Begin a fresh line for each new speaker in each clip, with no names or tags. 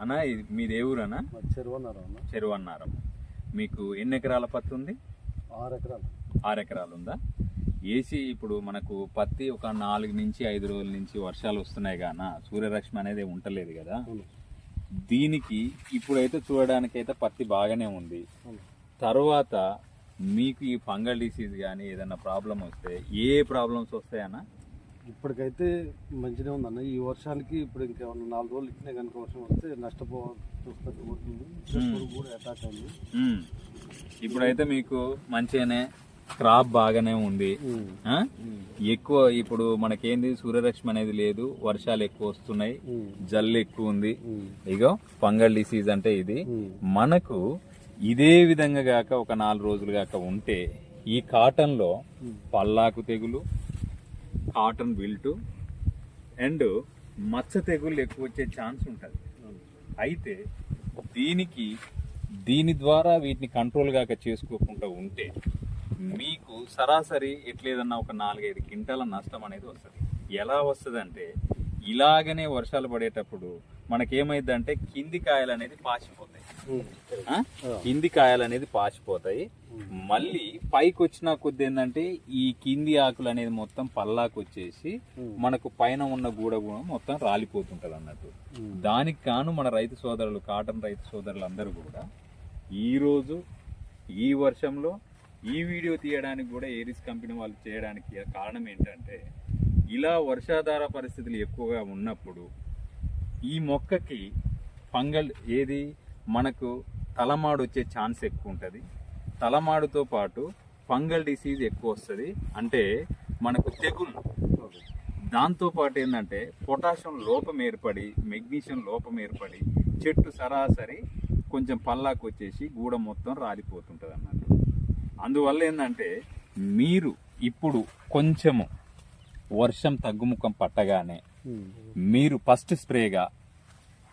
అన్న మీది ఏ ఊరు అన్న
మా చెరువు అన్నారు అన్న.
చెరువు అన్నారం మీకు ఎన్ని ఎకరాల పత్తి ఉంది?
ఆరు ఎకరాలు.
ఆరు ఎకరాలు ఉందా? ఏసీ ఇప్పుడు మనకు పత్తి ఒక నాలుగు నుంచి ఐదు రోజుల నుంచి వర్షాలు వస్తున్నాయి గాన సూర్యరశ్మి అనేది ఉంటలేదు కదా. దీనికి ఇప్పుడైతే చూడడానికైతే పత్తి బాగానే ఉంది. తర్వాత మీకు ఈ ఫంగల్ డిసీజ్ కానీ ఏదైనా ప్రాబ్లం వస్తే ఏ ప్రాబ్లమ్స్ వస్తాయన్నా
ఇప్పటికైతే మంచిగా ఉందన్న. ఈ వర్షానికి ఇప్పుడు ఇంకేమన్నా నాలుగు రోజులు ఇచ్చినా కనుక వర్షం వస్తే నష్టపో చూస్తుంది పురుగు కూడా అటాక్ అయింది.
మ్మ్. ఇప్పుడైతే మీకు మంచిగానే క్రాప్ బాగానే ఉంది? ఎక్కువ ఇప్పుడు మనకేంది? సూర్యరశ్మి అనేది లేదు. వర్షాలు ఎక్కువ వస్తున్నాయి. జల్లు ఎక్కువ ఉంది. ఇగో ఫంగల్ డిసీజ్ అంటే ఇది. మనకు ఇదే విధంగా గాక ఒక నాలుగు రోజులు గాక ఉంటే ఈ కాటన్లో పల్లాకు తెగులు కాటన్ విల్టు. అండ్ మచ్చ తెగులు ఎక్కువ వచ్చే ఛాన్స్ ఉంటుంది. అయితే దీనికి దీని ద్వారా వీటిని కంట్రోల్ గాక చేసుకోకుండా ఉంటే మీకు సరాసరి ఎట్లేదన్నా ఒక నాలుగైదు క్వింటాల నష్టం అనేది వస్తుంది. ఎలా వస్తుంది అంటే ఇలాగనే వర్షాలు పడేటప్పుడు మనకేమైందంటే కింది కాయలు అనేది పాచిపోతాయి? కింది కాయలు అనేది పాచిపోతాయి మళ్ళీ పైకి వచ్చిన కొద్ది ఏంటంటే ఈ కింది ఆకులు అనేది మొత్తం పల్లాకు వచ్చేసి మనకు పైన ఉన్న గూడ కూడా మొత్తం రాలిపోతుంటది అన్నట్టు దానికి కాను మన రైతు సోదరులు కాటన్ రైతు సోదరులు అందరూ కూడా ఈ రోజు ఈ వర్షంలో ఈ వీడియో తీయడానికి కూడా ఏరిస్ కంపెనీ వాళ్ళు చేయడానికి కారణం ఏంటంటే ఇలా వర్షాధార పరిస్థితులు ఎక్కువగా ఉన్నప్పుడు ఈ మొక్కకి ఫంగల్ ఏది? మనకు తలమాడు వచ్చే ఛాన్స్ ఎక్కువ ఉంటుంది. తలమాడుతో పాటు ఫంగల్ డిసీజ్ ఎక్కువ వస్తుంది. అంటే మనకు తెగుళ్ళు. దాంతోపాటు ఏంటంటే పొటాషియం లోపం ఏర్పడి మెగ్నీషియం లోపం ఏర్పడి చెట్టు సరాసరి కొంచెం పల్లాకు వచ్చేసి గూడ మొత్తం రాలిపోతుంటుంది అన్నట్టు అందువల్ల ఏంటంటే మీరు ఇప్పుడు కొంచెము వర్షం తగ్గుముఖం పట్టగానే మీరు ఫస్ట్ స్ప్రేగా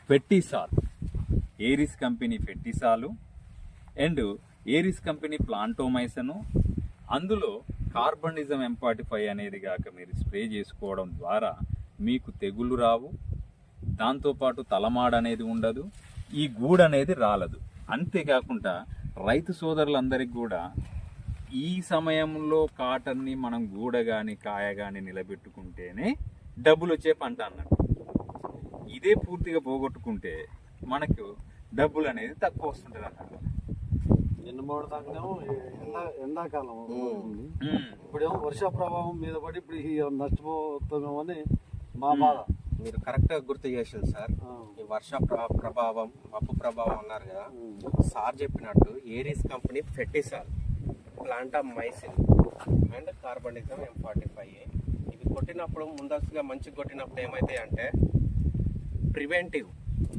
ఫెట్టిసాల్ ఏరిస్ కంపెనీ ఫెట్టిసాలు అండ్ ఏరిస్ కంపెనీ ప్లాంటోమైసను అందులో కార్బనిజం ఎంపాటిఫై అనేది గాక మీరు స్ప్రే చేసుకోవడం ద్వారా మీకు తెగుళ్ళు రావు దాంతోపాటు తలమాడ అనేది ఉండదు ఈ గూడు అనేది రాలదు. అంతేకాకుండా రైతు సోదరులందరికీ కూడా ఈ సమయంలో కాటన్ని మనం గూడ గాని కాయ గాని నిలబెట్టుకుంటేనే డబ్బులు వచ్చే పంట అన్నట్టు. ఇదే పూర్తిగా పోగొట్టుకుంటే మనకు డబ్బులు అనేది తక్కువ వస్తుంటది అన్నట్టు.
ఎండాకాలం. ఇప్పుడేమో వర్ష ప్రభావం మీద పడి ఇప్పుడు అని మా బాధ.
మీరు కరెక్ట్గా గుర్తు చేసింది సార్. ఈ వర్ష ప్ర- ప్రభావం అప్పు ప్రభావం అన్నారు కదా. సార్ చెప్పినట్టు ఏరీస్ కంపెనీ ఫెర్టిసాల్ Plantomycin. And కార్బనిజం M forty five ఇవి కొట్టినప్పుడు ముందస్తుగా మంచి కొట్టినప్పుడు ఏమైతాయి అంటే ప్రివెంటివ్.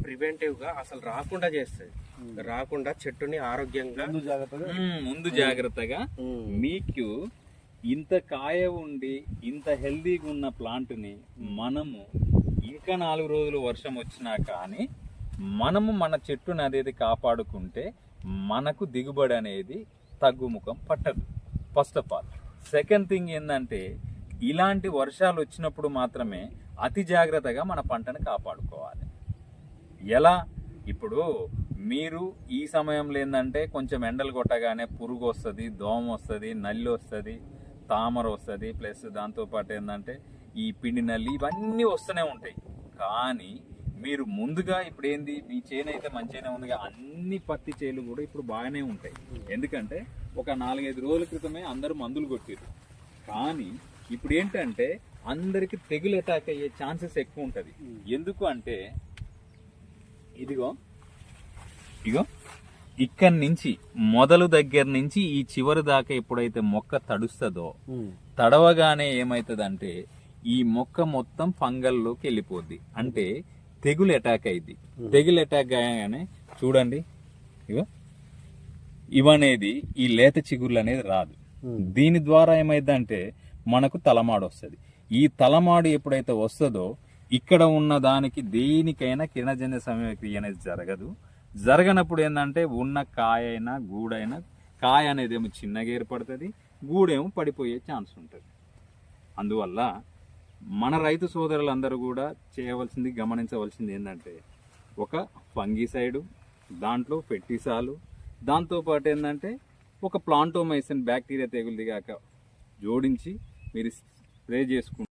ప్రివెంటివ్గా అసలు రాకుండా చేస్తుంది రాకుండా చెట్టుని ఆరోగ్యంగా
ముందు జాగ్రత్తగా
ముందు జాగ్రత్తగా మీకు ఇంత కాయ ఉండి ఇంత హెల్దీగా ఉన్న ప్లాంట్ని మనము ఇంకా నాలుగు రోజులు వర్షం వచ్చినా కానీ మనము మన చెట్టుని అనేది కాపాడుకుంటే మనకు దిగుబడి అనేది తగ్గుముఖం పట్టదు. First of all. Second thing ఏంటంటే ఇలాంటి వర్షాలు వచ్చినప్పుడు మాత్రమే అతి జాగ్రత్తగా మన పంటను కాపాడుకోవాలి. ఎలా? ఇప్పుడు మీరు ఈ సమయంలో ఏంటంటే కొంచెం ఎండలు కొట్టగానే పురుగు వస్తుంది దోమ వస్తుంది నల్లి వస్తుంది తామర వస్తుంది ప్లస్ దాంతోపాటు ఏంటంటే ఈ పిండి నల్లి ఇవన్నీ వస్తూనే ఉంటాయి. కానీ మీరు ముందుగా ఇప్పుడు ఏంది? మీ చేను అయితే మంచిగానే ఉందిగా. అన్ని పత్తి చేలు కూడా ఇప్పుడు బాగానే ఉంటాయి. ఎందుకంటే ఒక నాలుగైదు రోజుల క్రితమే అందరూ మందులు కొట్టారు కానీ ఇప్పుడు ఏంటంటే అందరికి తెగులు అటాక్ అయ్యే ఛాన్సెస్ ఎక్కువ ఉంటుంది. ఎందుకు అంటే ఇదిగో ఇగో ఇక్కడి నుంచి మొదలు దగ్గర నుంచి ఈ చివరి దాకా ఎప్పుడైతే మొక్క తడుస్తుందో. తడవగానే ఏమవుతుందంటే ఈ మొక్క మొత్తం ఫంగల్లోకి వెళ్ళిపోద్ది. అంటే తెగులు అటాక్ అయింది. తెగులు అటాక్ కాగానే చూడండి ఇగో ఇవనేది ఈ లేత చిగుర్లు అనేది రాదు. దీని ద్వారా ఏమైందంటే మనకు తలమాడు వస్తుంది. ఈ తలమాడు ఎప్పుడైతే వస్తుందో ఇక్కడ ఉన్న దానికి దేనికైనా కిరణజన్య సమయక్రియ అనేది జరగదు. జరగనప్పుడు ఏంటంటే ఉన్న కాయ అయినా గూడైనా కాయ అనేది ఏమో చిన్నగా ఏర్పడుతుంది గూడేమో పడిపోయే ఛాన్స్ ఉంటుంది. అందువల్ల మన రైతు సోదరులందరూ కూడా చేయవలసింది గమనించవలసింది ఏంటంటే ఒక ఫంగిసైడు దాంట్లో పెట్టిసాలు దాంతోపాటు ఏంటంటే ఒక ప్లాంటోమైసిన్ బ్యాక్టీరియా తెగులు దిగాక జోడించి మీరు స్ప్రే చేసుకుంటే